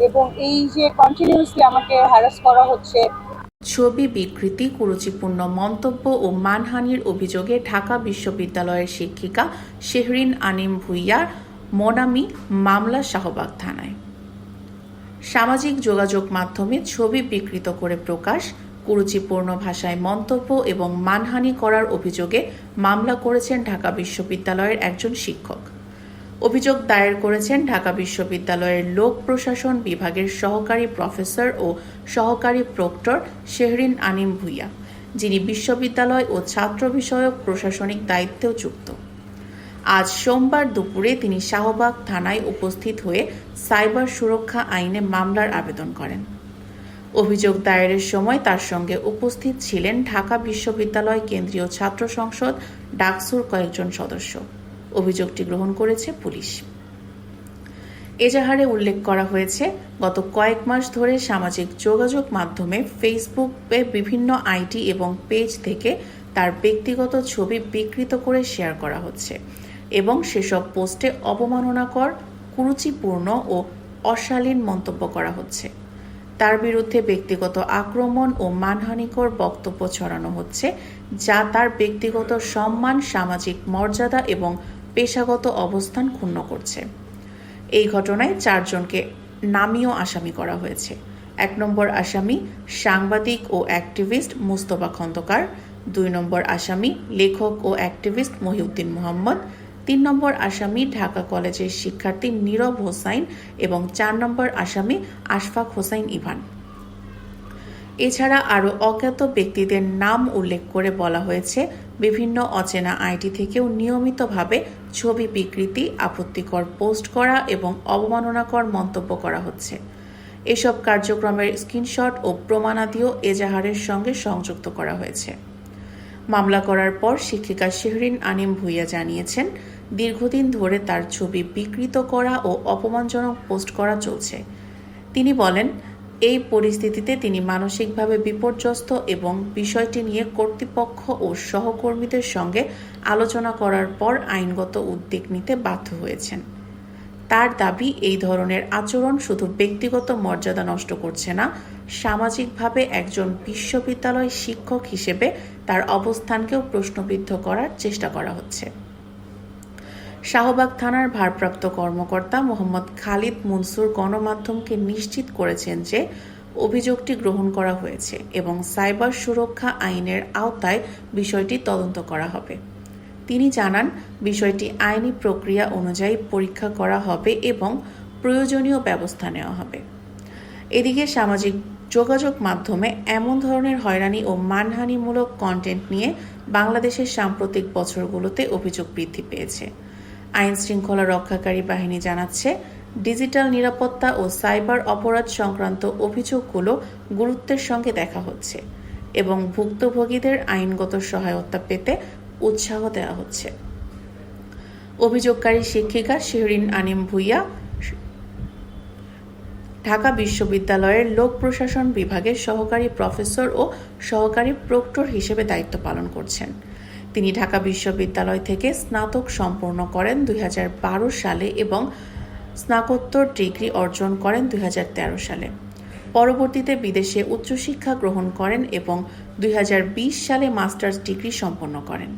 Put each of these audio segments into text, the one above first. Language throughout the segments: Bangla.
এবং এই যে কন্টিনিউসলি আমাকে হ্যারাস করা হচ্ছে। ছবি বিকৃতি, কুরুচিপূর্ণ মন্তব্য ও মানহানির অভিযোগে ঢাকা বিশ্ববিদ্যালয়ের শিক্ষিকা শেহরিন আনিম ভুইয়ার মোনামি মামলা শাহবাগ থানায়। সামাজিক যোগাযোগ মাধ্যমে ছবি বিকৃত করে প্রকাশ, কুরুচিপূর্ণ ভাষায় মন্তব্য এবং মানহানি করার অভিযোগে মামলা করেছেন ঢাকা বিশ্ববিদ্যালয়ের একজন শিক্ষক। অভিযোগ দায়ের করেছেন ঢাকা বিশ্ববিদ্যালয়ের লোক প্রশাসন বিভাগের সহকারী প্রফেসর ও সহকারী প্রক্টর শেহরিন আনিম ভুইয়া, যিনি বিশ্ববিদ্যালয় ও ছাত্র বিষয়ক প্রশাসনিক দায়িত্বেও যুক্ত। আজ সোমবার দুপুরে তিনি শাহবাগ থানায় উপস্থিত হয়ে সাইবার সুরক্ষা আইনে মামলার আবেদন করেন। অভিযোগ দায়েরের সময় তার সঙ্গে উপস্থিত ছিলেন ঢাকা বিশ্ববিদ্যালয় কেন্দ্রীয় ছাত্র সংসদ ডাকসুর কয়েকজন সদস্য। অভিযোগটি গ্রহণ করেছে পুলিশ। এজাহারে উল্লেখ করা হয়েছে, গত কয়েক মাস ধরে সামাজিক যোগাযোগ মাধ্যমে ফেসবুকে বিভিন্ন আইডি এবং পেজ থেকে তার ব্যক্তিগত ছবি বিকৃত করে শেয়ার করা হচ্ছে এবং সেসব পোস্টে অবমাননাকর, কুরুচিপূর্ণ ও অশালীন মন্তব্য করা হচ্ছে। তার বিরুদ্ধে ব্যক্তিগত আক্রমণ ও মানহানিকর বক্তব্য ছড়ানো হচ্ছে, যা তার ব্যক্তিগত সম্মান, সামাজিক মর্যাদা এবং পেশাগত অবস্থান ক্ষুণ্ণ করছে। এই ঘটনায় চারজনকে নামীয় আসামি করা হয়েছে। এক নম্বর আসামি সাংবাদিক ও অ্যাক্টিভিস্ট মুস্তফা খন্দকার, দুই নম্বর আসামি লেখক ও অ্যাক্টিভিস্ট মহিউদ্দিন মোহাম্মদ, তিন নম্বর আসামি ঢাকা কলেজের শিক্ষার্থী নীরব হোসাইন এবং চার নম্বর আসামি আশফাক হোসাইন ইভান। এছাড়া আরও অজ্ঞাত ব্যক্তিদের নাম উল্লেখ করে বলা হয়েছে বিভিন্ন অচেনা আইডি থেকেও নিয়মিতভাবে ছবি বিকৃতি, আপত্তিকর পোস্ট করা এবং অবমাননাকর মন্তব্য করা হচ্ছে। এসব কার্যক্রমের স্ক্রিনশট ও প্রমাণাদিও এজাহারের সঙ্গে সংযুক্ত করা হয়েছে। মামলা করার পর শিক্ষিকা শেহরিন আনিম ভুইয়া জানিয়েছেন, দীর্ঘদিন ধরে তার ছবি বিকৃত করা ও অপমানজনক পোস্ট করা চলছে। তিনি বলেন এই পরিস্থিতিতে তিনি মানসিকভাবে বিপর্যস্ত এবং বিষয়টি নিয়ে কর্তৃপক্ষ ও সহকর্মীদের সঙ্গে আলোচনা করার পর আইনগত উদ্যোগ নিতে বাধ্য হয়েছেন। তার দাবি, এই ধরনের আচরণ শুধু ব্যক্তিগত মর্যাদা নষ্ট করছে না, সামাজিকভাবে একজন বিশ্ববিদ্যালয় শিক্ষক হিসেবে তার অবস্থানকেও প্রশ্নবিদ্ধ করার চেষ্টা করা হচ্ছে। শাহবাগ থানার ভারপ্রাপ্ত কর্মকর্তা মোহাম্মদ খালিদ মনসুর গণমাধ্যমকে নিশ্চিত করেছেন যে অভিযোগটি গ্রহণ করা হয়েছে এবং সাইবার সুরক্ষা আইনের আওতায় বিষয়টি তদন্ত করা হবে। তিনি জানান, বিষয়টি আইনি প্রক্রিয়া অনুযায়ী পরীক্ষা করা হবে এবং প্রয়োজনীয় ব্যবস্থা নেওয়া হবে। এদিকে সামাজিক যোগাযোগ মাধ্যমে এমন ধরনের হয়রানি ও মানহানিমূলক কন্টেন্ট নিয়ে বাংলাদেশের সাম্প্রতিক বছরগুলোতে অভিযোগ বৃদ্ধি পেয়েছে। আইন শৃঙ্খলা রক্ষাকারী বাহিনী জানাচ্ছে, ডিজিটাল নিরাপত্তা ও সাইবার অপরাধ সংক্রান্ত অভিযোগগুলো গুরুত্বের সঙ্গে দেখা হচ্ছে এবং ভুক্তভোগীদের আইনগত সহায়তা পেতে উৎসাহ দেওয়া হচ্ছে। অভিযোগকারী শিক্ষিকা শিহরিন আনিম ভুইয়া, ঢাকা বিশ্ববিদ্যালয়ের লোক প্রশাসন বিভাগের সহকারী প্রফেসর ও সহকারী প্রক্টর হিসেবে দায়িত্ব পালন করছেন। তিনি ঢাকা বিশ্ববিদ্যালয় থেকে স্নাতক সম্পন্ন করেন দুই হাজার বারো সালে এবং স্নাতকোত্তর ডিগ্রি অর্জন করেন দুই হাজার তেরো সালে। পরবর্তীতে বিদেশে উচ্চশিক্ষা গ্রহণ করেন এবং দুই হাজার বিশ সালে মাস্টার্স ডিগ্রি সম্পন্ন করেন।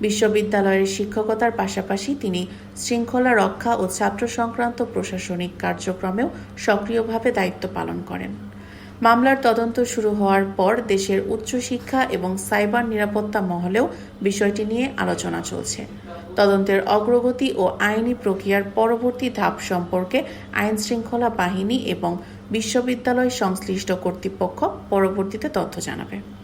বিশ্ববিদ্যালয়ের শিক্ষকতার পাশাপাশি তিনি শৃঙ্খলা রক্ষা ও ছাত্র সংক্রান্ত প্রশাসনিক কার্যক্রমেও সক্রিয়ভাবে দায়িত্ব পালন করেন। মামলার তদন্ত শুরু হওয়ার পর দেশের উচ্চশিক্ষা এবং সাইবার নিরাপত্তা মহলেও বিষয়টি নিয়ে আলোচনা চলছে। তদন্তের অগ্রগতি ও আইনি প্রক্রিয়ার পরবর্তী ধাপ সম্পর্কে আইন শৃঙ্খলা বাহিনী এবং বিশ্ববিদ্যালয় সংশ্লিষ্ট কর্তৃপক্ষ পরবর্তীতে তথ্য জানাবে।